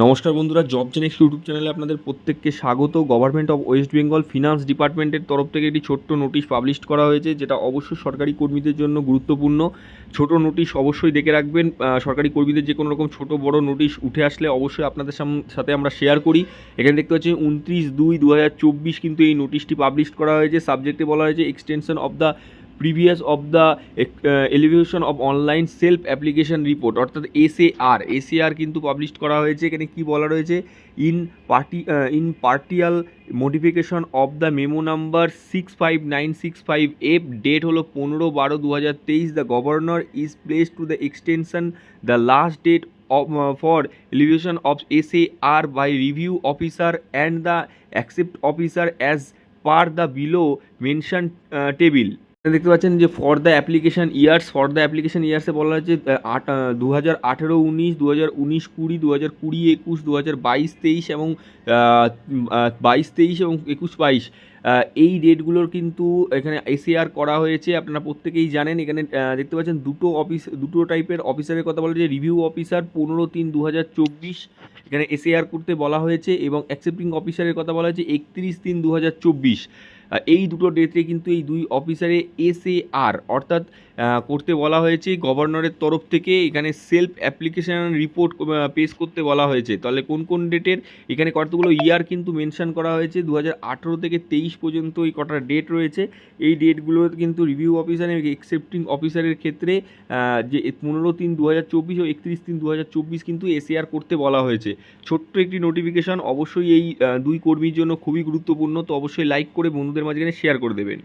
নমস্কার বন্ধুরা job Genex YouTube চ্যানেলে আপনাদের প্রত্যেককে স্বাগত। Government of West Bengal finance ডিপার্টমেন্টের তরফ থেকে একটি ছোট্ট নোটিশ পাবলিশ করা হয়েছে, যেটা অবশ্যই সরকারি কর্মীদের জন্য গুরুত্বপূর্ণ। ছোট নোটিশ অবশ্যই দেখে রাখবেন। সরকারি কর্মীদের যে কোনো রকম ছোট, বড় নোটিশ উঠে আসলে অবশ্যই আপনাদের সাথে আমরা শেয়ার করি। এখানে দেখতে পাচ্ছি উনত্রিশ দুই দু কিন্তু এই নোটিশটি পাবলিশ করা হয়েছে। সাবজেক্টে বলা হয়েছে extension of the previous of the elevation of online self application report অর্থাৎ S A R S A R কিন্তু পাবলিশ করা হয়েছে। এখানে কি বলা রয়েছে? In party in partial modification of the memo number six five nine six five F date হলো পনেরো বারো দু হাজার তেইশ the governor is place to the extension the last date for elevation SAR by review officer and the accept officer as per the below mentioned uh, table এখানে দেখতে পাচ্ছেন যে for the application years for the application ইয়ার্সে বলা হয়েছে আট দু হাজার আঠেরো, উনিশ দু হাজার উনিশ, কুড়ি দু হাজার কুড়ি, একুশ দু হাজার বাইশ, তেইশ এবং বাইশ, তেইশ এবং একুশ, বাইশ। এই ডেটগুলোর কিন্তু এখানে এসএআর করা হয়েছে, আপনারা প্রত্যেকেই জানেন। এখানে দেখতে পাচ্ছেন দুটো অফিস, দুটো টাইপের অফিসারের কথা বলা হয়েছে রিভিউ অফিসার পনেরো তিন দু হাজার চব্বিশ। এখানে এসএআর করতে বলা হয়েছে এবং অ্যাকসেপ্টিং অফিসারের কথা বলা হয়েছে একত্রিশ তিন দু হাজার চব্বিশ। এই দুটো ডেটে কিন্তু এই দুই অফিসারে এসএআর অর্থাৎ করতে বলা হয়েছে গভর্নরের তরফ থেকে এখানে সেলফ অ্যাপ্লিকেশান রিপোর্ট পেশ করতে বলা হয়েছে। তাহলে কোন কোন ডেটের এখানে কতগুলো ইয়ার কিন্তু মেনশান করা হয়েছে? দু হাজার আঠেরো থেকে তেইশ পর্যন্ত এই কটা ডেট রয়েছে। এই ডেটগুলো কিন্তু রিভিউ অফিসার এবং একসেপ্টিং অফিসারের ক্ষেত্রে যে পনেরো তিন দু ও একত্রিশ তিন দু কিন্তু এসএআর করতে বলা হয়েছে। ছোট্ট একটি নোটিফিকেশন অবশ্যই এই দুই কর্মীর জন্য খুবই গুরুত্বপূর্ণ। তো অবশ্যই লাইক করে বন্ধুদের মাঝখানে শেয়ার করে দেবেন।